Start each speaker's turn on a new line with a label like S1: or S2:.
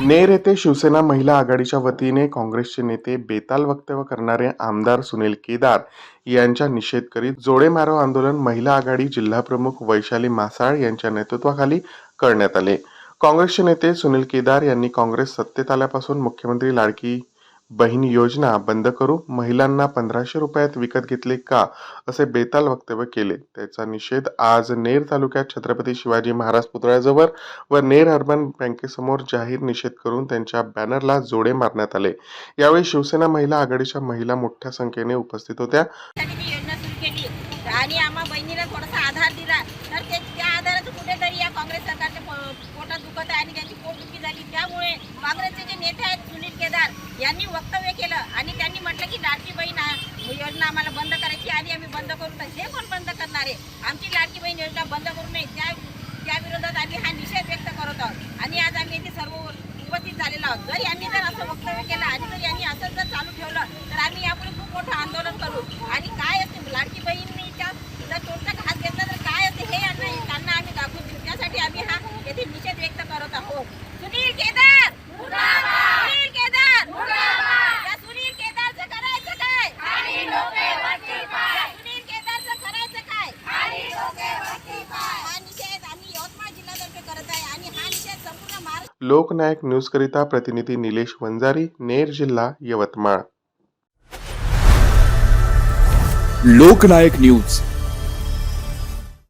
S1: नेर येथे शिवसेना महिला आघाडीच्या वतीने काँग्रेसचे नेते बेताल वक्तव्य करणारे आमदार सुनील केदार यांच्या निषेध करीत जोडे मारो आंदोलन महिला आघाडी जिल्हाप्रमुख वैशाली मासाळ यांच्या नेतृत्वाखाली करण्यात आले. काँग्रेसचे नेते सुनील केदार यांनी काँग्रेस सत्तेत आल्यापासून मुख्यमंत्री लाडकी बहीण योजना बंद करू? महिलांना पंधराशे रुपयात विकत घेतले का? असे बेताल वक्तव्य केले. त्याचा निषेध आज नेर तालुक्यात छत्रपती शिवाजी महाराज पुतळ्याजवळ व नेर अर्बन बँकेसमोर जाहीर निषेध करून त्यांच्या बॅनरला जोडे मारण्यात आले. यावेळी शिवसेना महिला आघाडीच्या महिला मोठ्या संख्येने उपस्थित होत्या.
S2: आणि आम्हा बहिणीला थोडासा आधार दिला. तर ते त्या आधाराचं कुठेतरी या काँग्रेस सरकार पो- पोटात दुखत आहे आणि त्यांची पोटदुखी झाली त्यामुळे काँग्रेसचे जे नेते आहेत सुनील केदार यांनी वक्तव्य केलं आणि त्यांनी म्हटलं की लाडकी बहीण आ- योजना आम्हाला बंद करायची आणि आम्ही हे कोण बंद करणार आहे? आमची लाडकी बहीण योजना बंद करू नये त्या त्या विरोधात आम्ही हा निषेध व्यक्त करत आहोत. आणि आज आम्ही इथे सर्व उपस्थित झालेलो आहोत. जरी यांनी जर असं वक्तव्य केलं आणि जर यांनी असंच जर चालू ठेवलं तर आम्ही यापुढे खूप मोठं आंदोलन करू आणि काय असते लाडकी बहीणीच्या जर तोडचा घास घेतला तर काय असते हे यांना त्यांना आम्ही दाखवून देऊ त्यासाठी आम्ही हा येथे निषेध व्यक्त करत आहोत सुनील केदार सुनील केदार या सुनील केदारचं करायचं काय या सुनील केदारचं करायचं काय हा निषेध आम्ही यवतमाळ जिल्ह्यातर्फे करत आहे आणि हा निषेध संपूर्ण महाराष्ट्र
S1: लोकनायक न्यूजकरिता प्रतिनिधी निलेश वंजारी नेर जिल्हा यवतमाळ.
S3: लोकनायक न्यूज.